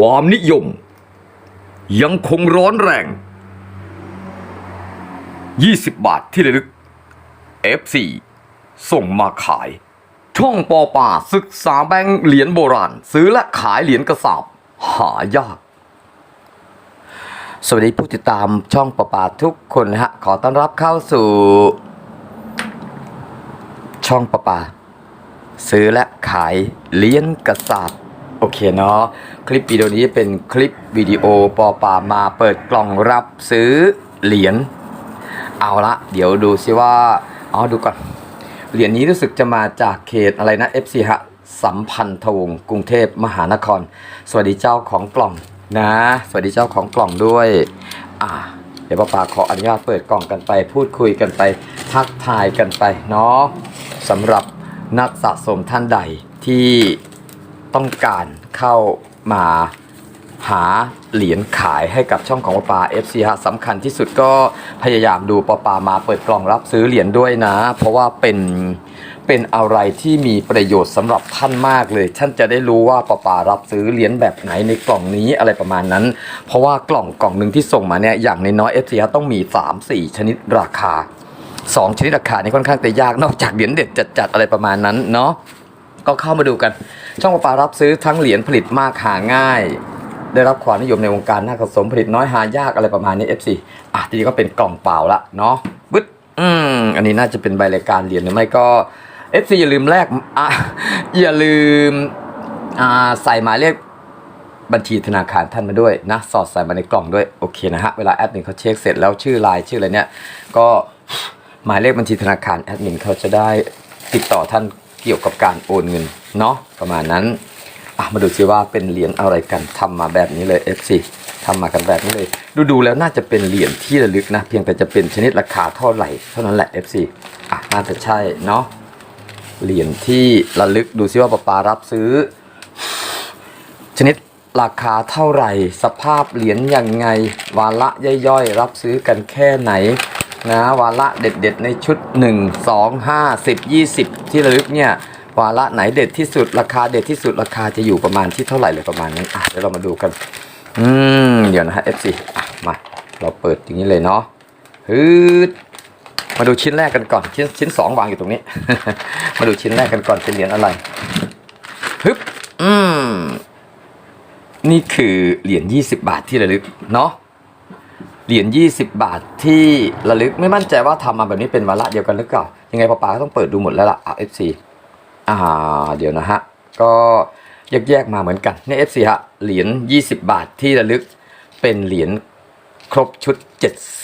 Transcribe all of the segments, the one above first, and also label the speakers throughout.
Speaker 1: ความนิยม ยังคงร้อนแรง 20 บาทที่ระลึก F4 ส่งมาขาย ช่องปอป่าศึกษาแบงค์เหรียญโบราณ ซื้อและขายเหรียญกระสาบ หายาก สวัสดีผู้ติดตามช่องปอป่าทุกคนนะฮะ ขอต้อนรับเข้าสู่ ช่องปอป่า ซื้อและขายเหรียญกระสาบ โอเคเนาะคลิปวิดีโอนี้เป็นคลิปวิดีโอปอป่ามาเปิดกล่องรับซื้อเหรียญเอาละ เดี๋ยวดูซิว่าอ๋อดูก่อน เหรียญนี้รู้สึกจะมาจากเขตอะไรนะ FC ฮะสัมพันธวงศ์กรุงเทพมหานคร สวัสดีเจ้าของกล่องนะ สวัสดีเจ้าของกล่องด้วย อ่า เดี๋ยวป้าปาขออนุญาตเปิดกล่องกันไป พูดคุยกันไป ทักทายกันไปเนาะสำหรับนักสะสมท่านใดที่ ต้องการเข้ามาหาเหรียญขายให้กับช่องของปาปา FC ฮะสำคัญที่สุดก็พยายามดูปาปามาเปิดกล่องรับซื้อเหรียญด้วยนะ เพราะว่าเป็นเป็นอะไรที่มีประโยชน์สำหรับท่านมากเลยท่านจะได้รู้ว่าปาปารับซื้อเหรียญแบบไหนในกล่องนี้อะไรประมาณนั้น เพราะว่ากล่องกล่องหนึ่งที่ส่งมาเนี่ยอย่างน้อย FC ฮะต้องมี 3-4 ชนิดราคา 2 ชนิดราคานี่ค่อนข้างจะยากนอกจากเหรียญเด็ดจัดๆอะไรประมาณนั้นเนาะก็เข้ามาดูกัน ช่องปลาปลารับซื้อทั้งเหรียญผลิตมากหาง่าย ได้รับความนิยมในวงการนักสะสมผลิตน้อยหายากอะไรประมาณนี้ FC อะทีนี้ก็เป็นกล่องเปล่าละเนาะบึ๊ดอืมอันนี้น่าจะเป็นใบรายการเหรียญหรือไม่ก็ FC อย่าลืมแลกอะอย่าลืมอ่าใส่หมายเลขบัญชีธนาคารท่านมาด้วยนะ สอดใส่มาในกล่องด้วยโอเคนะฮะเวลาแอดมินเขาเช็คเสร็จแล้วชื่อไลน์ชื่ออะไรเนี่ย ก็หมายเลขบัญชีธนาคารแอดมินเขาจะได้ติดต่อท่าน เกี่ยวกับการโอนเงินเนาะประมาณนั้นมาดูซิว่าเป็นเหรียญอะไรกันทำมาแบบนี้เลย FC ทำมากันแบบนี้เลย ดูดูๆแล้วน่าจะเป็นเหรียญที่ระลึกนะ เพียงแต่จะเป็นชนิดราคาเท่าไหร่เท่านั้นแหละ FC อะน่าจะใช่เนาะเหรียญที่ระลึกดูซิว่าปปารับซื้อ ชนิดราคาเท่าไหร่ สภาพเหรียญยังไง วาระย่อยๆ รับซื้อกันแค่ไหน นะวาระเด็ดๆในชุด 1 2 5 10 20 ที่ระลึกเนี่ยวาระไหนเด็ดที่สุดราคาเด็ดที่สุดราคาจะอยู่ประมาณที่เท่าไหร่เลยประมาณนั้นอะเดี๋ยวเรามาดูกัน อืมเดี๋ยวนะฮะ FC อะมา เราเปิดอย่างนี้เลยเนาะฮึดมาดูชิ้นแรกกันก่อน ชิ้นชิ้นสองวางอยู่ตรงนี้ มาดูชิ้นแรกกันก่อนเป็นเหรียญอะไรฮึบอืมนี่คือเหรียญ20 บาทที่ระลึกเนาะ เหรียญ20 บาทที่ระลึกไม่มั่นใจว่าทำมาแบบนี้เป็นวาระเดียวกันหรือเปล่า ยังไงป้าป๋าก็ต้องเปิดดูหมดแล้วล่ะอะ FC อ่าเดี๋ยวนะฮะ ก็แยกๆมาเหมือนกันใน FC ฮะเหรียญ20 บาทที่ระลึกเป็นเหรียญครบชุด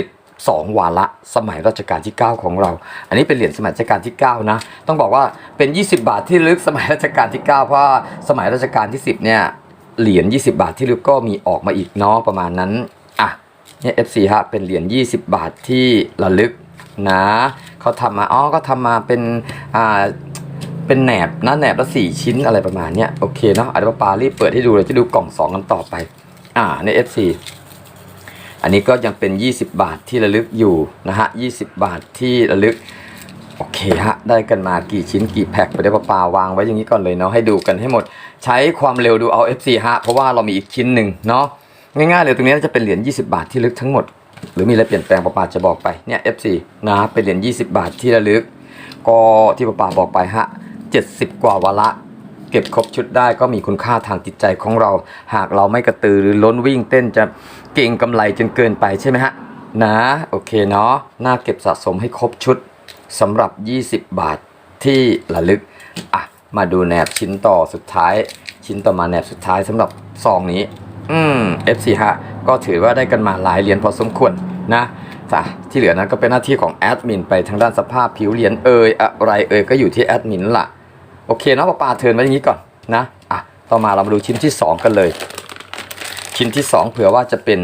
Speaker 1: 72 วาระสมัยรัชกาลที่ 9 ของเรา อันนี้เป็นเหรียญสมัยรัชกาลที่ 9 นะ ต้องบอกว่าเป็น 20 บาทที่ลึกสมัยรัชกาลที่ 9 เพราะสมัยรัชกาลที่ 10 เนี่ยเหรียญ20 บาทที่ลึกก็มีออกมาอีกเนาะประมาณนั้น เนี่ย FC ฮะเป็นเหรียญ20 บาทที่ระลึกนะเขาทำมาอ๋อก็ทำมาเป็นอ่าเป็นแหนบนะแหนบละสี่ชิ้นอะไรประมาณเนี้ยโอเคเนาะอาจจะปารีบเปิดให้ดูเลยจะดูกล่องสองกันต่อไป อ่าใน FC อันนี้ก็ยังเป็น 20 บาทที่ระลึกอยู่นะฮะ20 บาทที่ระลึกโอเคฮะได้กันมากี่ชิ้นกี่แพ็คไปได้ปะปาวางไว้อย่างนี้ก่อนเลยเนาะให้ดูกันให้หมด ใช้ความเร็วดูเอา FC ฮะเพราะว่าเรามีอีกชิ้นหนึ่งเนาะ ง่ายๆเลยตรงนี้จะเป็นเหรียญ20 บาทที่ลึกทั้งหมด หรือมีอะไรเปลี่ยนแปลงประปาจะบอกไปเนี่ย FC นะเป็นเหรียญ20 บาทที่ระลึก ก็ที่ประปาบอกไปฮะ70 กว่าวาระเก็บครบชุดได้ก็มีคุณค่าทางจิตใจของเรา หากเราไม่กระตือหรือร้นวิ่งเต้นจะเก่งกำไรจนเกินไปใช่ไหมฮะนะโอเคเนาะน่าเก็บสะสมให้ครบชุดสำหรับ 20 บาทที่ระลึกอะมาดูแหนบชิ้นต่อสุดท้าย ชิ้นต่อมาแหนบสุดท้ายสำหรับซองนี้ อืม FC ฮะก็ถือว่าได้กันมาหลายเหรียญพอสมควรนะจ้ะที่เหลือนั้นก็เป็นหน้าที่ของแอดมินไปทางด้านสภาพผิวเหรียญเอ่ยอะไรเอ่ยก็อยู่ที่แอดมินละโอเคเนาะปาปาเทินไว้อย่างนี้ก่อนนะอะต่อมาเรามาดูชิ้นที่ 2 กันเลย ชิ้นที่ 2 เผื่อว่าจะเป็น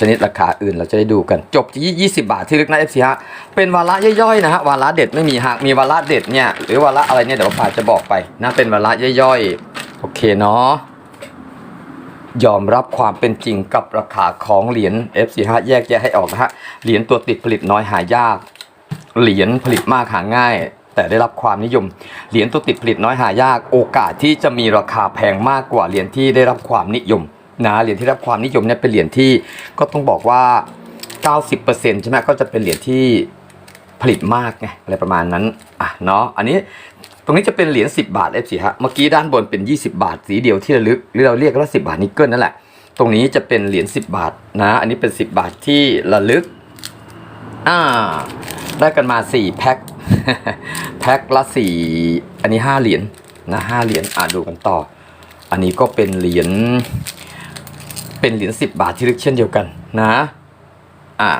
Speaker 1: ชนิดราคาอื่นเราจะได้ดูกันจบที่ 20 บาทที่ลึกนะ FC ฮะเป็นวาระย่อยๆนะฮะวาระเด็ดไม่มีหากมีวาระเด็ดเนี่ยหรือวาระอะไรเนี่ยเดี๋ยวปาปาจะบอกไปนะเป็นวาระย่อยๆ โอเคเนาะ ยอมรับความเป็นจริงกับราคาของเหรียญ F45 แยกแยะให้ออกนะฮะ เหรียญตัวติดผลิตน้อยหายาก เหรียญผลิตมากหาง่าย แต่ได้รับความนิยม เหรียญตัวติดผลิตน้อยหายาก โอกาสที่จะมีราคาแพงมากกว่าเหรียญที่ได้รับความนิยมนะเหรียญที่รับความนิยมเนี่ยเป็นเหรียญที่ก็ต้องบอกว่า 90%ใช่ไหมก็จะเป็นเหรียญที่ผลิตมากไงอะไรประมาณนั้นอะเนาะอันนี้ ตรงนี้จะเป็นเหรียญ10 บาท F4 ฮะ เมื่อกี้ด้านบนเป็น 20 บาท สีเดียวที่ระลึกหรือเราเรียกว่า 10 บาทนิกเกิลนั่นแหละ ตรงนี้จะเป็นเหรียญ10 บาทนะ อันนี้เป็น 10 บาทที่ระลึก อ่า ได้กันมา 4 แพ็ค แพ็คละ 4 อันนี้ 5 เหรียญนะ5เหรียญ อ่าดูกันต่อ อันนี้ก็เป็นเหรียญ เป็นเหรียญ10 บาทที่ลึกเช่นเดียวกันนะ อ่า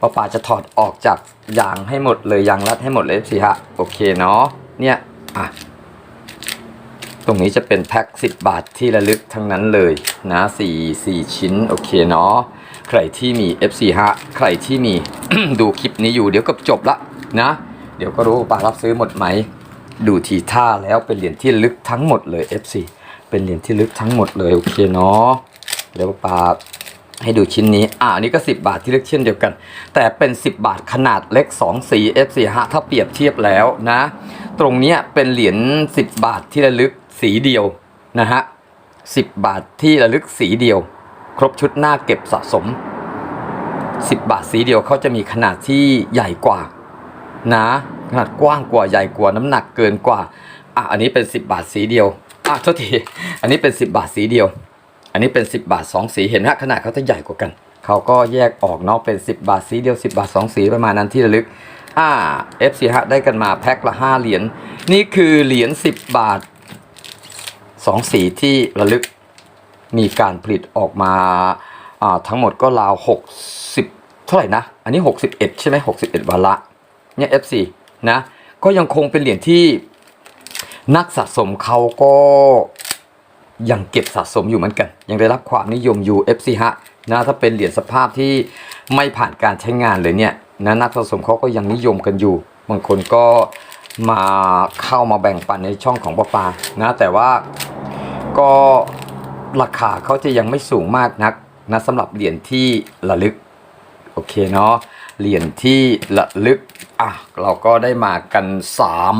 Speaker 1: ปาป่าจะถอดออกจากยางให้หมดเลยยางรัดให้หมดเลยสิฮะโอเคเนาะเนี่ยอะตรงนี้จะเป็นแพ็ค10 บาทที่ระลึกทั้งนั้นเลยนะ4 4ชิ้นโอเคเนาะใครที่มี F4 ฮะใครที่มี ดูคลิปนี้อยู่เดี๋ยวก็จบละนะ เดี๋ยวก็รู้ว่าป่ารับซื้อหมดไหม ดูทีท่าแล้วเป็นเหรียญที่ลึกทั้งหมดเลย F4 เป็นเหรียญที่ลึกทั้งหมดเลยโอเคเนาะเดี๋ยวป่า ให้ดูชิ้นนี้ อ่านี้ก็ 10 บาทที่เลึกเช่นเดียวกัน แต่เป็น 10 บาทขนาดเล็ก2สี F4 ฮะถ้าเปรียบเทียบแล้วนะ ตรงเนี้ยเป็นเหรียญ10 บาทที่ระลึกสีเดียวนะฮะ10บาทที่ระลึกสีเดียว ครบชุดหน้าเก็บสะสม 10 บาทสีเดียวเขาจะมีขนาดที่ใหญ่กว่านะขนาดกว้างกว่าใหญ่กว่าน้ำหนักเกินกว่าอะอันนี้เป็น 10 บาทสีเดียวอะโทษทีอันนี้เป็น 10 บาทสีเดียว อันนี้เป็น 10 บาท 2 สีเห็นไหมขนาดเขาจะใหญ่กว่ากัน เขาก็แยกออกเนาะเป็น 10 บาทสีเดียว 10 บาท 2 สีประมาณนั้นที่ระลึกอ่า FC ฮะได้กันมาแพ็คละ 5 เหรียญนี่คือเหรียญ10 บาท 2 สีที่ระลึกมีการผลิตออกมาอ่าทั้งหมดก็ราว 60 เท่าไหร่นะ อันนี้ 61 ใช่ไหม61 วันละเนี่ย F4 นะก็ยังคงเป็นเหรียญที่นักสะสมเขาก็ ยังเก็บสะสมอยู่เหมือนกัน ยังได้รับความนิยมอยู่ F4 ฮะนะถ้าเป็นเหรียญสภาพที่ไม่ผ่านการใช้งานเลยเนี่ยนะนักสะสมเขาก็ยังนิยมกันอยู่ บางคนก็มาเข้ามาแบ่งปันในช่องของปาปานะแต่ว่าก็ราคาเขาจะยังไม่สูงมากนักนะสำหรับเหรียญที่ระลึกโอเคเนาะเหรียญที่ระลึกอะเราก็ได้มากันสาม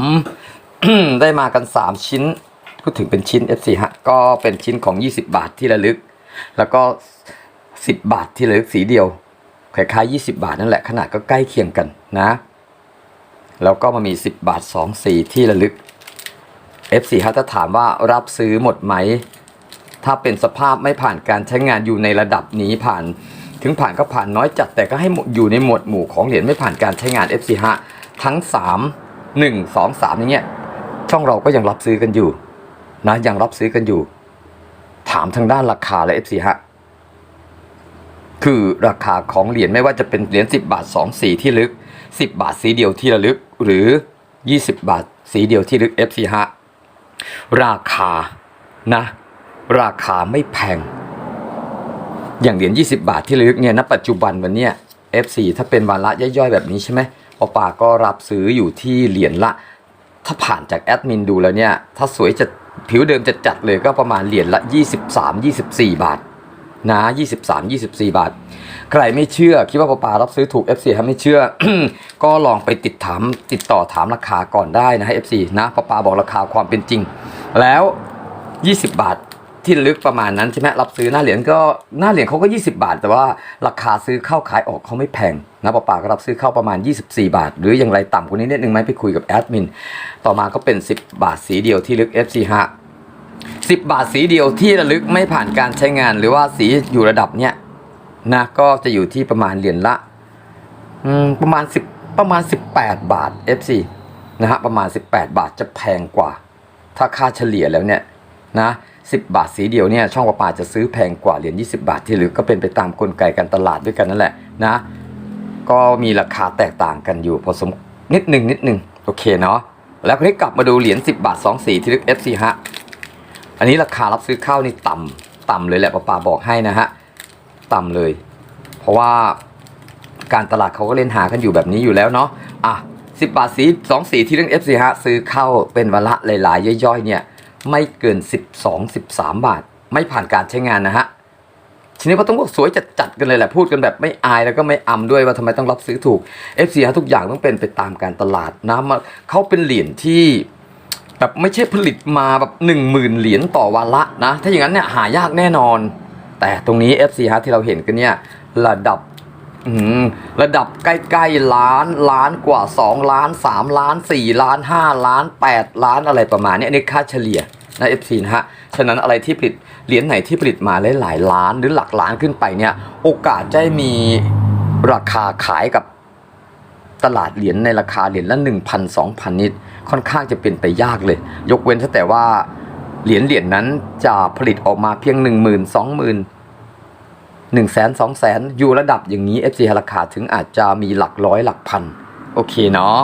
Speaker 1: ได้มากันสามชิ้น พูดถึงเป็นชิ้น F4 ฮะก็เป็นชิ้นของ 20 บาทที่ระลึก แล้วก็ 10 บาทที่ระลึกสีเดียวคล้ายๆ20 บาทนั่นแหละขนาดก็ใกล้เคียงกันนะ แล้วก็มามี 10 บาท 2 สีที่ระลึก F4 ฮะถ้าถามว่ารับซื้อหมดไหม ถ้าเป็นสภาพไม่ผ่านการใช้งานอยู่ในระดับนี้ผ่าน ถึงผ่านก็ผ่านน้อยจัดแต่ก็ให้อยู่ในหมวดหมู่ของเหรียญไม่ผ่านการใช้งาน F4 ฮะทั้ง 3 1 2 3อย่างเงี้ยช่องเราก็ยังรับซื้อกันอยู่ นะยังรับซื้อกันอยู่ ถามทางด้านราคาและ F4 ฮะคือราคาของเหรียญไม่ว่าจะเป็นเหรียญ10 บาท 2 สีที่ลึก 10 บาทสีเดียวที่ระลึก หรือ 20 บาทสีเดียวที่ลึก F4 ฮะราคานะ ราคาไม่แพง อย่างเหรียญ20 บาทที่ระลึกเนี่ยณปัจจุบันวันเนี้ย F4 ถ้าเป็นวันละย่อยๆ แบบนี้ใช่ไหมปอปาก็รับซื้ออยู่ที่เหรียญละ ถ้าผ่านจากแอดมินดูแล้วเนี่ย ถ้าสวยจะ ผิวเดิมจะจัดเลยก็ประมาณเหรียญละ 23 24 บาทนะ23 24 บาท ใครไม่เชื่อ คิดว่าปอปารับซื้อถูก FC ถ้าไม่เชื่อ ก็ลองไปติดถามติดต่อถามราคาก่อนได้นะให้ F4 นะปอปาบอกราคาความเป็นจริง แล้ว 20 บาท ที่ลึกประมาณนั้นใช่ไหมรับซื้อหน้าเหรียญก็หน้าเหรียญเขาก็ 20 บาท แต่ว่าราคาซื้อเข้าขายออกเขาไม่แพงนะปาปาก็รับซื้อเข้าประมาณ 24 บาท หรืออย่างไรต่ำกว่านี้นิดนึงไหมไปคุยกับแอดมินต่อมาก็เป็น 10 บาทสีเดียวที่ลึก FC5 10 บาทสีเดียวที่ระลึกไม่ผ่านการใช้งาน หรือว่าสีอยู่ระดับเนี้ยนะก็จะอยู่ที่ประมาณเหรียญละประมาณ 10 ประมาณ 18 บาท FC นะฮะประมาณ 18 บาทจะแพงกว่า ถ้าค่าเฉลี่ยแล้วเนี่ยนะ 10 บาทสีเดียวเนี่ยช่องประปาจะซื้อแพงกว่าเหรียญ20 บาทที่เหลือก็เป็นไปตามกลไกการตลาดด้วยกันนั่นแหละนะก็มีราคาแตกต่างกันอยู่พอสมนิดหนึ่งนิดหนึ่งโอเคเนาะแล้วคลิกกลับมาดูเหรียญ10 บาท 2 สีที่ลึก FC ฮะอันนี้ราคารับซื้อข้าวนี่ต่ำต่ำเลยแหละป้าปาบอกให้นะฮะต่ำเลย เพราะว่าการตลาดเขาก็เล่นหากันอยู่แบบนี้อยู่แล้วเนาะอะ10 บาทสี2สีที่เรื่อง FC ฮะซื้อเข้าเป็นวันละหลายๆ ย่อยๆเนี่ย ไม่เกิน 12 13 บาท ไม่ผ่านการใช้งานนะฮะทีนี้ก็ต้องบอกสวยจัดจัดๆกันเลยแหละพูดกันแบบไม่อายแล้วก็ไม่อำด้วยว่าทำไมต้องรับซื้อถูก FC ฮะทุกอย่างต้องเป็นไปตามการตลาดนะมาเขาเป็นเหรียญที่แบบไม่ใช่ผลิตมาแบบหนึ่งหมื่นเหรียญต่อวันละนะ ถ้าอย่างนั้นเนี่ยหายากแน่นอน แต่ตรงนี้ FC ฮะที่เราเห็นกันเนี่ยระดับระดับใกล้ๆล้านล้านกว่า 2 ล้าน 3 ล้าน 4 ล้าน 5 ล้าน 8 ล้านอะไรประมาณนี้นนี้ค่าเฉลี่ย นะ FC นะฮะ ฉะนั้นอะไรที่ผลิตเหรียญไหนที่ผลิตมาหลายล้านหรือหลักล้านขึ้นไปเนี่ย โอกาสจะมีราคาขายกับตลาดเหรียญในราคาเหรียญละ1,000 2,000นิดค่อนข้างจะเป็นไปยากเลย ยกเว้นแต่ว่าเหรียญเหรียญนั้นจะผลิตออกมาเพียง 1 0 0 0 0 2 0 0 0 0 1 0 0 0 0 0 2 0 0 0 0อยู่ระดับอย่างนี้ FC ราคาถึงอาจจะมีหลักร้อยหลักพัน โอเคเนาะ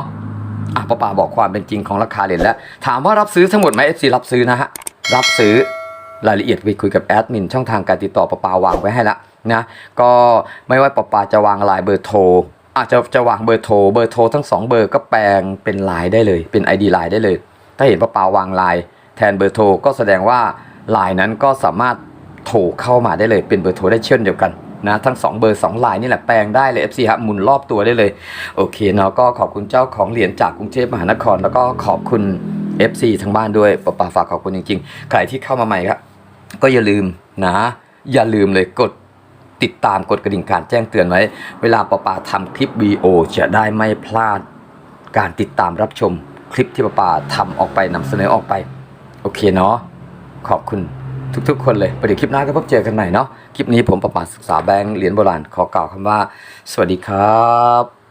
Speaker 1: อะป้าป่าบอกความเป็นจริงของราคาเหรียญแล้ว ถามว่ารับซื้อทั้งหมดไหม FC รับซื้อนะฮะ รับซื้อรายละเอียดไปคุยกับแอดมินช่องทางการติดต่อป้าป่าวางไว้ให้แล้วนะ ก็ไม่ว่าป้าป่าจะวางลน์เบอร์โทรอาจจะจะวางเบอร์โทรเบอร์โทรทั้งสองเบอร์ก็แปลงเป็นลน์ได้เลย เป็น ID ไลน์ได้เลย ถ้าเห็นป้าปาวางลน์แทนเบอร์โทรก็แสดงว่าลน์นั้นก็สามารถโทรเข้ามาได้เลยเป็นเบอร์โทรได้เช่นเดียวกัน นะทั้งสองเบอร์สองลน์นี่แหละแปลงได้เลย FC ฮะหมุนรอบตัวได้เลย โอเคเนาะก็ขอบคุณเจ้าของเหรียญจากกรุงเทพมหานคร แล้วก็ขอบคุณ FC ทั้งบ้านด้วยป้าปาฝากขอบคุณจริงๆ ใครที่เข้ามาใหม่ครับก็อย่าลืมนะ อย่าลืมเลยกดติดตามกดกระดิ่งการแจ้งเตือนไว้ เวลาป้าปาทำคลิปวีโอจะได้ไม่พลาดการติดตามรับชมคลิปที่ป้าปาทำออกไปนำเสนอออกไป โอเคเนาะขอบคุณทุกๆ คนเลยไปเดี๋ยวคลิปหน้าก็พบเจอกันใหม่เนาะ คลิปนี้ผมประปาศึกษาแบงค์เหรียญโบราณขอกล่าวคำว่า สวัสดีครับ